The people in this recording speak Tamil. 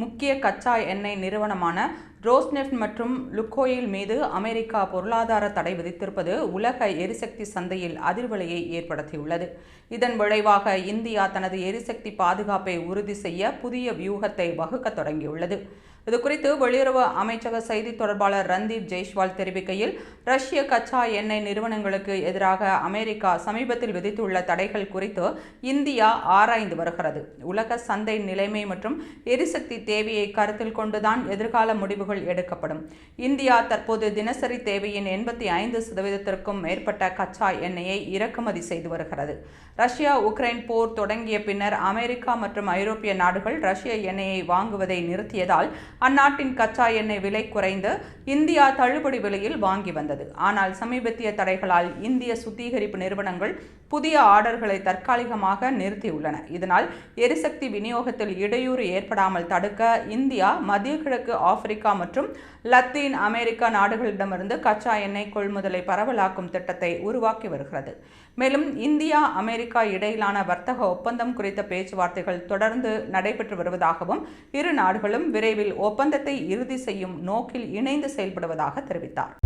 முக்கிய கச்சா எண்ணெய் நிறுவனமான ரோஸ்நெஃப்ட் மற்றும் லுக்கோயில் மீது அமெரிக்கா பொருளாதார தடை விதித்திருப்பது உலக எரிசக்தி சந்தையில் அதிர்வலையை ஏற்படுத்தியுள்ளது. இதன் விளைவாக இந்தியா தனது எரிசக்தி பாதுகாப்பை உறுதி செய்ய புதிய வியூகத்தை வகுக்க தொடங்கியுள்ளது. இது குறித்து வெளியுறவு அமைச்சக செய்தி தொடர்பாளர் ரந்தீப் ஜெய்ஷ்வால் தெரிவிக்கையில் ரஷ்ய கச்சா எண்ணெய் நிறுவனங்களுக்கு எதிராக அமெரிக்கா சமீபத்தில் விதித்துள்ள தடைகள் குறித்து இந்தியா ஆராய்ந்து வருகிறது. உலக சந்தை நிலைமை மற்றும் எரிசக்தி தேவையை கருத்தில் கொண்டுதான் எதிர்கால முடிவுகள் எடுக்கப்படும். இந்தியா தற்போது தினசரி தேவையின் எண்பத்தி ஐந்து சதவீதத்திற்கும் மேற்பட்ட கச்சா எண்ணெயை இறக்குமதி செய்து வருகிறது. ரஷ்யா உக்ரைன் போர் தொடங்கிய பின்னர் அமெரிக்கா மற்றும் ஐரோப்பிய நாடுகள் ரஷ்ய எண்ணெயை வாங்குவதை நிறுத்தியதால் அந்நாட்டின் கச்சா எண்ணெய் விலை குறைந்து இந்தியா தள்ளுபடி விலையில் வாங்கி வந்தது. ஆனால் சமீபத்திய தடைகளால் இந்திய சுத்திகரிப்பு நிறுவனங்கள் புதிய ஆர்டர்களை தற்காலிகமாக நிறுத்தியுள்ளன. இதனால் எரிசக்தி விநியோகத்தில் இடையூறு ஏற்படாமல் தடுக்க இந்தியா மத்திய கிழக்கு ஆப்பிரிக்கா மற்றும் லத்தீன் அமெரிக்கா நாடுகளிடமிருந்து கச்சா எண்ணெய் கொள்முதலை பரவலாக்கும் திட்டத்தை உருவாக்கி வருகிறது. மேலும் இந்தியா அமெரிக்கா இடையிலான வர்த்தக ஒப்பந்தம் குறித்த பேச்சுவார்த்தைகள் தொடர்ந்து நடைபெற்று வருவதாகவும் இரு நாடுகளும் விரைவில் ஒப்பந்தத்தை இறுதி செய்யும் நோக்கில் இணைந்து செயல்படுவதாக தெரிவித்தார்.